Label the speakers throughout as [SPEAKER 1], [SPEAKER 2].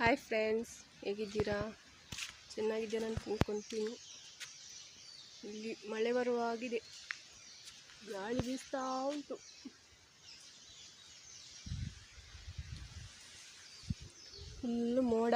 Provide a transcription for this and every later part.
[SPEAKER 1] Hi friends ಹೇಗಿದ್ದೀರಾ? ಚೆನ್ನಾಗಿದ್ದೀರಾ ಅಂತ ತಿಳ್ಕೊತೀನಿ. ಇಲ್ಲಿ ಮಳೆ ಬರುವಾಗಿದೆ. ಗಾಳಿ ಬೀಸ್ತಾ ಉಂಟು. ഫുള്ള് മോഡ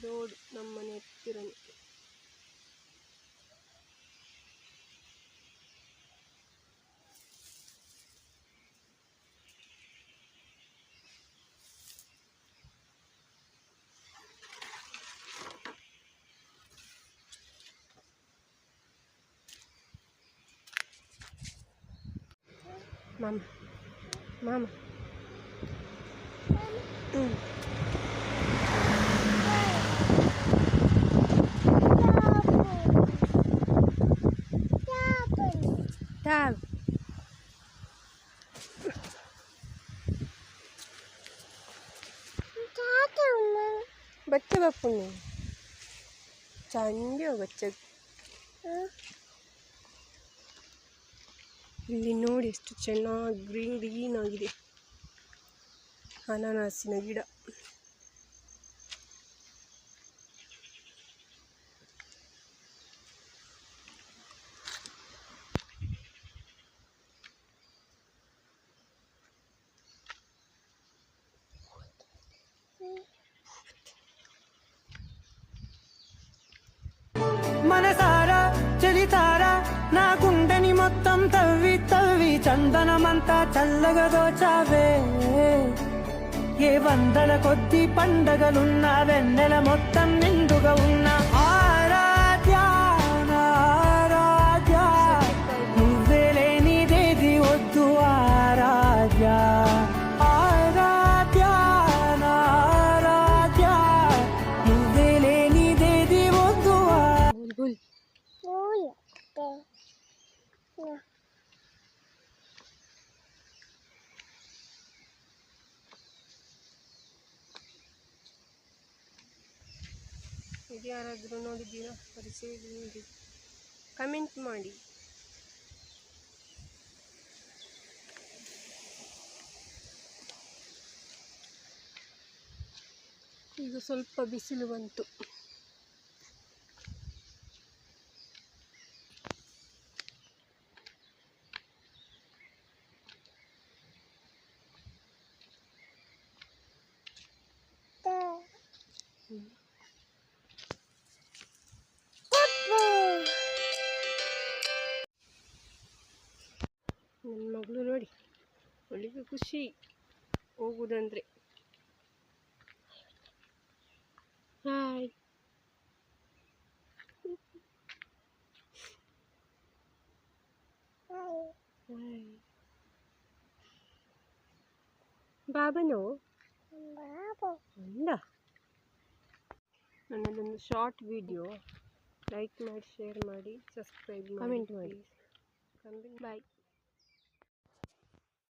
[SPEAKER 1] ಈ ರೋಡ್ ನಮ್ಮನೆ ಹತ್ತಿರನೇ ಮಾಮ ಮಾಮ ಹ್ಞೂ Tag. വിശാൽ ബച്ച വെപ്പുന്നു ചണ്ടിയോ ബച്ച ಇಲ್ಲಿ ನೋಡಿ ಎಷ್ಟು ಚೆನ್ನಾಗಿ ಗ್ರೀನ್ ಗ್ರೀನ್ ಆಗಿದೆ ಅನಾನಸಿನ ಗಿಡ
[SPEAKER 2] మనసారా చెలితారా? నా గుండెని మొత్తం తవ్వి తవ్వి చందనమంతా చల్లగా దోచావే. ఏ వందల కొద్ది పండగలున్న వెన్నెల మొత్తం నిండుగా ఉన్న.
[SPEAKER 1] ಇದು ಯಾರಾದರೂ ನೋಡಿದ್ದೀರಾ? ಪರಿಚಯ ನೋಡಿ. ಕಮೆಂಟ್ ಮಾಡಿ. ಈಗ ಸ್ವಲ್ಪ ಬಿಸಿಲು ಬಂತು. ನನ್ನ ಮಗಳು ನೋಡಿ ಅವಳಿಗೆ ಖುಷಿ ಹೋಗುದಂದ್ರೆ ಹಾಯ್ ಹಾಯ್ ಬಾಬನೋ ಅಂದ ನನ್ನದೊಂದು ಶಾರ್ಟ್ ವಿಡಿಯೋ ಲೈಕ್ ಮಾಡಿ ಶೇರ್ ಮಾಡಿ ಸಬ್ಸ್ಕ್ರೈಬ್ ಕಮೆಂಟ್ ಮಾಡಿ. ಬಾಯ್